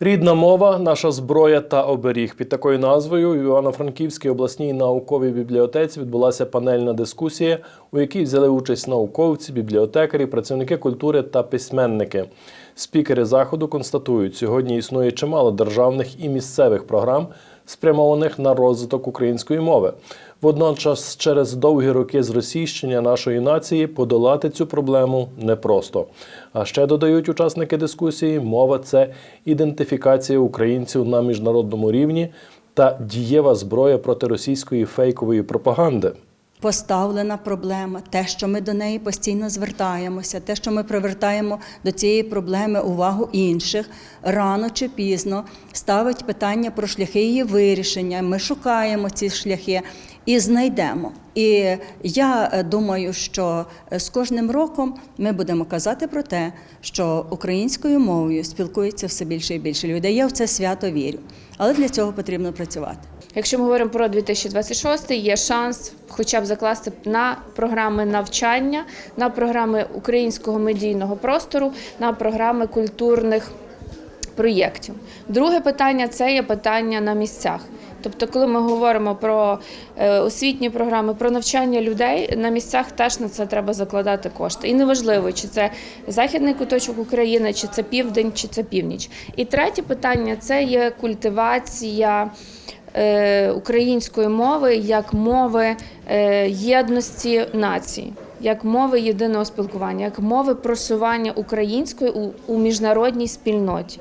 Рідна мова, наша зброя та оберіг. Під такою назвою в Івано-Франківській обласній науковій бібліотеці відбулася панельна дискусія, у якій взяли участь науковці, бібліотекарі, працівники культури та письменники. Спікери заходу констатують, сьогодні існує чимало державних і місцевих програм, спрямованих на розвиток української мови. Водночас, через довгі роки зросійщення нашої нації подолати цю проблему непросто. А ще додають учасники дискусії, мова це ідентифікація українців на міжнародному рівні та дієва зброя проти російської фейкової пропаганди. Поставлена проблема, те, що ми до неї постійно звертаємося, те, що ми привертаємо до цієї проблеми увагу інших, рано чи пізно ставить питання про шляхи її вирішення. Ми шукаємо ці шляхи і знайдемо. І я е, думаю, що е, з кожним роком ми будемо казати про те, що українською мовою спілкується все більше і більше людей. Я в це свято вірю, але для цього потрібно працювати. Якщо ми говоримо про 2026, є шанс хоча б закласти на програми навчання, на програми українського медійного простору, на програми культурних проєктів. Друге питання це є питання на місцях. Тобто, коли ми говоримо про е, освітні програми, про навчання людей на місцях, теж на це треба закладати кошти. І неважливо, чи це західний куточок України, чи це південь, чи це північ. І третє питання це є культивація української мови як мови е, єдності нації, як мови єдиного спілкування, як мови просування української у міжнародній спільноті.